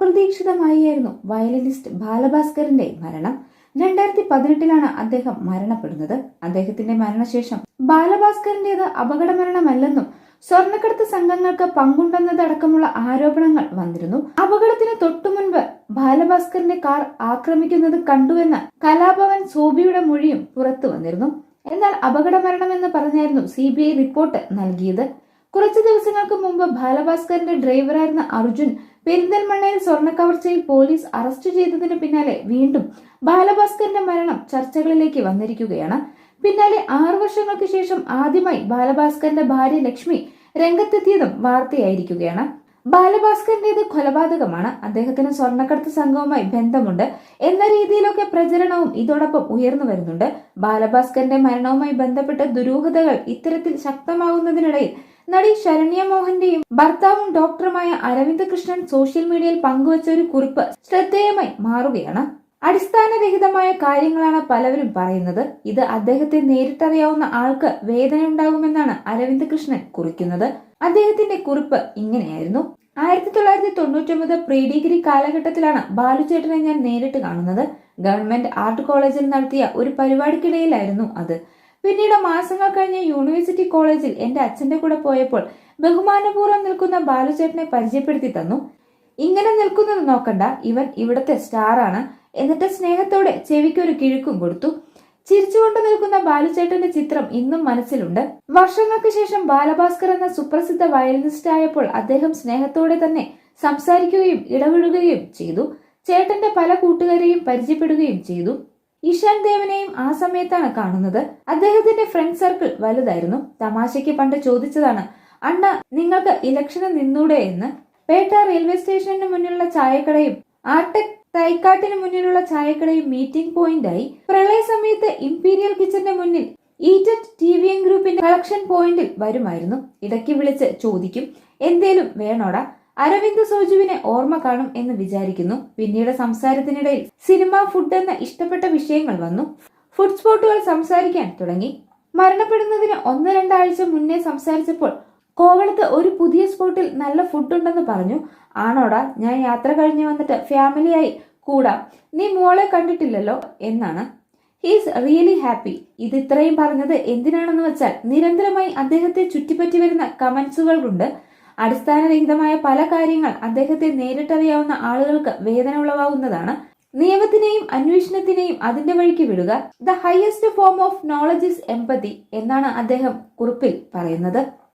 അപ്രതീക്ഷിതമായിരുന്നു violinist ബാലഭാസ്കറിന്റെ മരണം. രണ്ടായിരത്തി പതിനെട്ടിലാണ് അദ്ദേഹം മരണപ്പെടുന്നത്. അദ്ദേഹത്തിന്റെ മരണശേഷം ബാലഭാസ്കറിന്റേത് അപകട മരണമല്ലെന്നും സ്വർണക്കടത്ത് സംഘങ്ങൾക്ക് പങ്കുണ്ടെന്നതടക്കമുള്ള ആരോപണങ്ങൾ വന്നിരുന്നു. അപകടത്തിന് തൊട്ടുമുൻപ് ബാലഭാസ്കറിന്റെ കാർ ആക്രമിക്കുന്നത് കണ്ടുവെന്ന് കലാഭവൻ സോബിയുടെ മൊഴിയും പുറത്തു വന്നിരുന്നു. എന്നാൽ അപകട മരണമെന്ന് പറഞ്ഞായിരുന്നു സി ബി ഐ റിപ്പോർട്ട് നൽകിയത്. കുറച്ചു ദിവസങ്ങൾക്ക് മുമ്പ് ബാലഭാസ്കറിന്റെ ഡ്രൈവറായിരുന്ന അർജുൻ പെരിന്തൽമണ്ണയിൽ സ്വർണക്കവർച്ചയിൽ പോലീസ് അറസ്റ്റ് ചെയ്തതിന് പിന്നാലെ വീണ്ടും ബാലഭാസ്കറിന്റെ മരണം ചർച്ചകളിലേക്ക് വന്നിരിക്കുകയാണ്. പിന്നാലെ ആറു വർഷങ്ങൾക്ക് ശേഷം ആദ്യമായി ബാലഭാസ്കറിന്റെ ഭാര്യ ലക്ഷ്മി രംഗത്തെത്തിയതും വാർത്തയായിരിക്കുകയാണ്. ബാലഭാസ്കറിന്റേത് കൊലപാതകമാണ്. അദ്ദേഹത്തിന് സ്വർണക്കടത്ത് സംഘവുമായി ബന്ധമുണ്ട്. എന്ന രീതിയിലൊക്കെ പ്രചരണവും ഇതോടൊപ്പം ഉയർന്നു വരുന്നുണ്ട്. ബാലഭാസ്കറിന്റെ മരണവുമായി ബന്ധപ്പെട്ട ദുരൂഹതകൾ ഇത്തരത്തിൽ ശക്തമാകുന്നതിനിടയിൽ നടി ശരണ്യ മോഹന്റെയും ഭർത്താവും ഡോക്ടറുമായ അരവിന്ദ് കൃഷ്ണൻ സോഷ്യൽ മീഡിയയിൽ പങ്കുവച്ച ഒരു കുറിപ്പ് ശ്രദ്ധേയമായി മാറുകയാണ്. അടിസ്ഥാനരഹിതമായ കാര്യങ്ങളാണ് പലവരും പറയുന്നത്. ഇത് അദ്ദേഹത്തെ നേരിട്ടറിയാവുന്ന ആൾക്ക് വേദനയുണ്ടാകുമെന്നാണ് അരവിന്ദ് കൃഷ്ണൻ കുറിക്കുന്നത്. അദ്ദേഹത്തിന്റെ കുറിപ്പ് ഇങ്ങനെയായിരുന്നു. ആയിരത്തി തൊള്ളായിരത്തി തൊണ്ണൂറ്റൊമ്പത് പ്രീ ഡിഗ്രി കാലഘട്ടത്തിലാണ് ബാലുചേട്ടനെ ഞാൻ നേരിട്ട് കാണുന്നത്. ഗവൺമെന്റ് ആർട്ട് കോളേജിൽ നടത്തിയ ഒരു പരിപാടിക്കിടയിലായിരുന്നു അത്. പിന്നീട് മാസങ്ങൾ കഴിഞ്ഞ് യൂണിവേഴ്സിറ്റി കോളേജിൽ എന്റെ അച്ഛന്റെ കൂടെ പോയപ്പോൾ ബഹുമാനപൂർവം നിൽക്കുന്ന ബാലുചേട്ടനെ പരിചയപ്പെടുത്തി തന്നു. ഇങ്ങനെ നിൽക്കുന്നത് നോക്കണ്ട ഇവൻ ഇവിടത്തെ സ്റ്റാറാണ് എന്നിട്ട് സ്നേഹത്തോടെ ചെവിക്ക് ഒരു കിഴുക്കും കൊടുത്തു. ചിരിച്ചുകൊണ്ട് നിൽക്കുന്ന ബാലുചേട്ടന്റെ ചിത്രം ഇന്നും മനസ്സിലുണ്ട്. വർഷങ്ങൾക്ക് ശേഷം ബാലഭാസ്കർ എന്ന സുപ്രസിദ്ധ വയലിനിസ്റ്റ് ആയപ്പോൾ അദ്ദേഹം സ്നേഹത്തോടെ തന്നെ സംസാരിക്കുകയും ഇടപെടുകയും ചെയ്തു. ചേട്ടന്റെ പല കൂട്ടുകാരെയും പരിചയപ്പെടുകയും ചെയ്തു. ഇഷാൻ ദേവനെയും ആ സമയത്താണ് കാണുന്നത്. അദ്ദേഹത്തിന്റെ ഫ്രണ്ട് സർക്കിൾ വലുതായിരുന്നു. തമാശയ്ക്ക് പണ്ട് ചോദിച്ചതാണ് അണ്ണ നിങ്ങൾക്ക് ഇലക്ഷന് നിന്നൂടെ എന്ന്? പേട്ട റെയിൽവേ സ്റ്റേഷന് മുന്നിലുള്ള ചായക്കടയും ആർടെക് തൈക്കാട്ടിന് മുന്നിലുള്ള ചായക്കടയും മീറ്റിംഗ് പോയിന്റായി പ്രളയ സമയത്ത് ഇംപീരിയൽ കിച്ചന്റെ മുന്നിൽ ഈറ്ററ്റ് ടി വി എം ഗ്രൂപ്പിന്റെ കളക്ഷൻ പോയിന്റിൽ വരുമായിരുന്നു. ഇടയ്ക്ക് വിളിച്ച് ചോദിക്കും എന്തേലും വേണോടാ? അരവിന്ദ് സോജുവിനെ ഓർമ്മ കാണും എന്ന് വിചാരിക്കുന്നു. പിന്നീട് സംസാരത്തിനിടയിൽ സിനിമ ഫുഡ് എന്ന ഇഷ്ടപ്പെട്ട വിഷയങ്ങൾ വന്നു. ഫുഡ് സ്പോട്ടുകൾ സംസാരിക്കാൻ തുടങ്ങി. മരണപ്പെടുന്നതിന് ഒന്ന് രണ്ടാഴ്ച മുന്നേ സംസാരിച്ചപ്പോൾ കോവളത്ത് ഒരു പുതിയ സ്പോട്ടിൽ നല്ല ഫുഡ് ഉണ്ടെന്ന് പറഞ്ഞു. ആണോടാ ഞാൻ യാത്ര കഴിഞ്ഞ് വന്നിട്ട് ഫാമിലിയായി കൂടാം. നീ മോളെ കണ്ടിട്ടില്ലല്ലോ എന്നാണ്. He's really happy. ഇത് ഇത്രയും പറഞ്ഞത് എന്തിനാണെന്ന് വെച്ചാൽ നിരന്തരമായി അദ്ദേഹത്തെ ചുറ്റിപ്പറ്റി വരുന്ന കമന്റ്സുകൾ കൊണ്ട് അടിസ്ഥാനരഹിതമായ പല കാര്യങ്ങൾ അദ്ദേഹത്തെ നേരിട്ടറിയാവുന്ന ആളുകൾക്ക് വേദന ഉളവാകുന്നതാണ്. നിയമത്തിനെയും അന്വേഷണത്തിനെയും അതിന്റെ വഴിക്ക് വിടുക. The highest form of knowledge is empathy എന്നാണ് അദ്ദേഹം കുറിപ്പിൽ പറയുന്നത്.